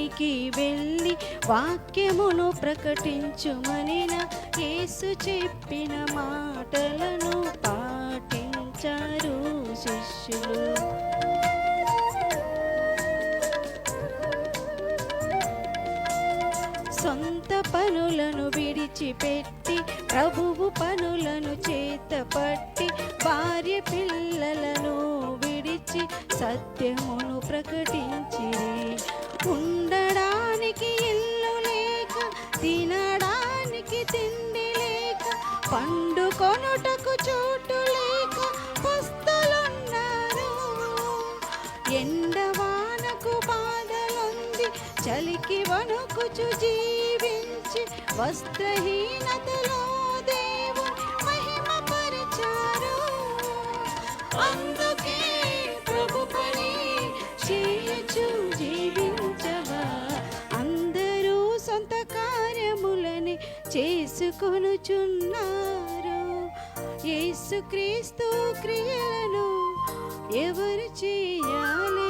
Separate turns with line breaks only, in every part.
అందరిలోనికి వెళ్ళి వాక్యమును ప్రకటించుమనిన యేసు చెప్పిన మాటలను పాటించారు శిష్యులు. సొంత పనులను విడిచిపెట్టి ప్రభువు పనులను చేతపట్టి భార్య పిల్లలను విడిచి సత్యమును ప్రకటించిరి. ఉండడానికి ఇల్లు లేక తినడానికి తిండి లేక పండుకొనుటకు చోటు లేక పస్తులున్నారు. ఎండవానకు బాధలుంది చలికి వణుకుచు జీవించి వస్త్రహీనతలో దేవుని మహిమపరిచారు అందుకే చేసుకొనుచున్నారో యేసుక్రీస్తు క్రియలను ఎవరు చేయాలి?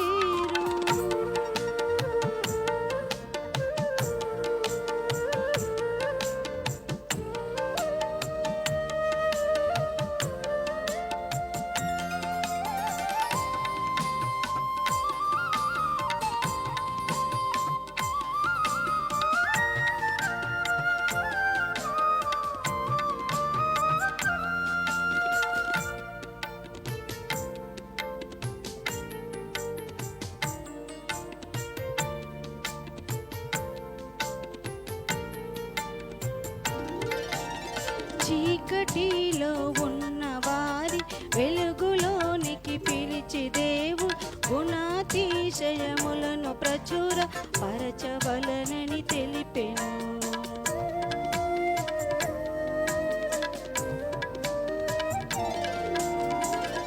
చీకటిలో ఉన్న వారి వెలుగులోనికి పిలిచి దేవు గుణాతిశయములను ప్రచుర పరచవలనని తెలిపెను.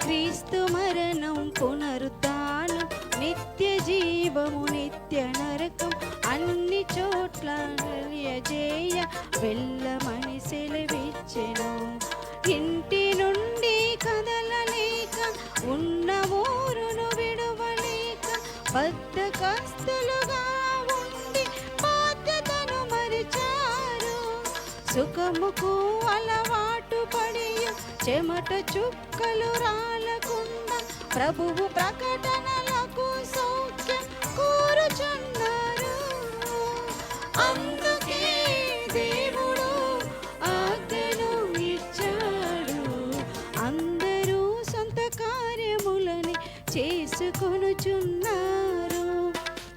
క్రీస్తు మరణం పునరుద్ధానం నిత్య జీవము నిత్య నరకం అన్ని చోట్ల జేయ వెళ్ళమని సెలవిచ్చెను విడవలేక బద్ధకస్తులుగా ఉండి బాధ్యతను మరిచారు. సుఖముకు అలవాటు పడి చెమట చుక్కలు రాలకుండా ప్రభువు ప్రకటనలకు సౌఖ్యం కోరుచున్నారు. అందుకే దేవుడు ఆజ్ఞను ఇచ్చాడు. అందరూ సొంత కార్యములని చేసుకొనుచున్నారు.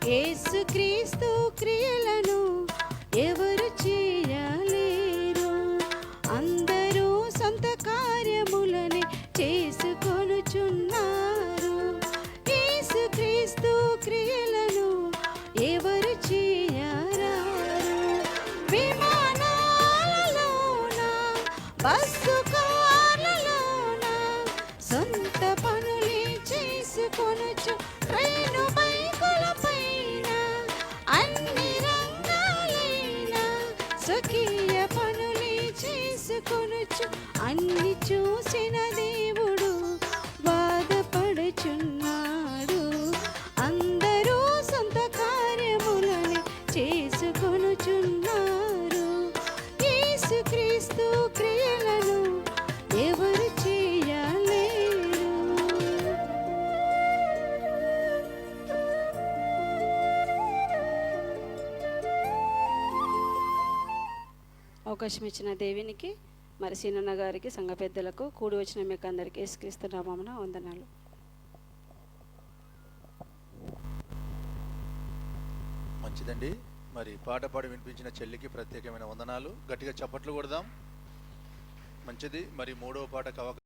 యేసుక్రీస్తు క్రియలను ఎవరు చేయలేరు అందరూ సొంత కార్యములని చేసుకొనుచున్నారు. యేసుక్రీస్తు క్రియలను ఎవరు చేయరారు విమానాలలోన బస్సు కార్లలోన సొంత పనులే చేసుకొనుచు ట్రైను అన్ని చూసిన దేవుడు బాధపడుచున్నాడు. అందరూ సొంత కార్యములని చేసుకొనుచున్నారు. యేసుక్రీస్తు క్రియలను ఎవరు చేయలేరు. అవకాశం ఇచ్చిన దేవునికి మరి సీనన్న గారికి సంఘ పెద్దలకు కూడి వచ్చిన మీకు అందరికీ యేసుక్రీస్తు వందనాలు.
మంచిదండి. మరి పాట పాడి వినిపించిన చెల్లికి ప్రత్యేకమైన వందనాలు. గట్టిగా చప్పట్లు కొడదాం. మంచిది. మరి మూడవ పాటకు కవక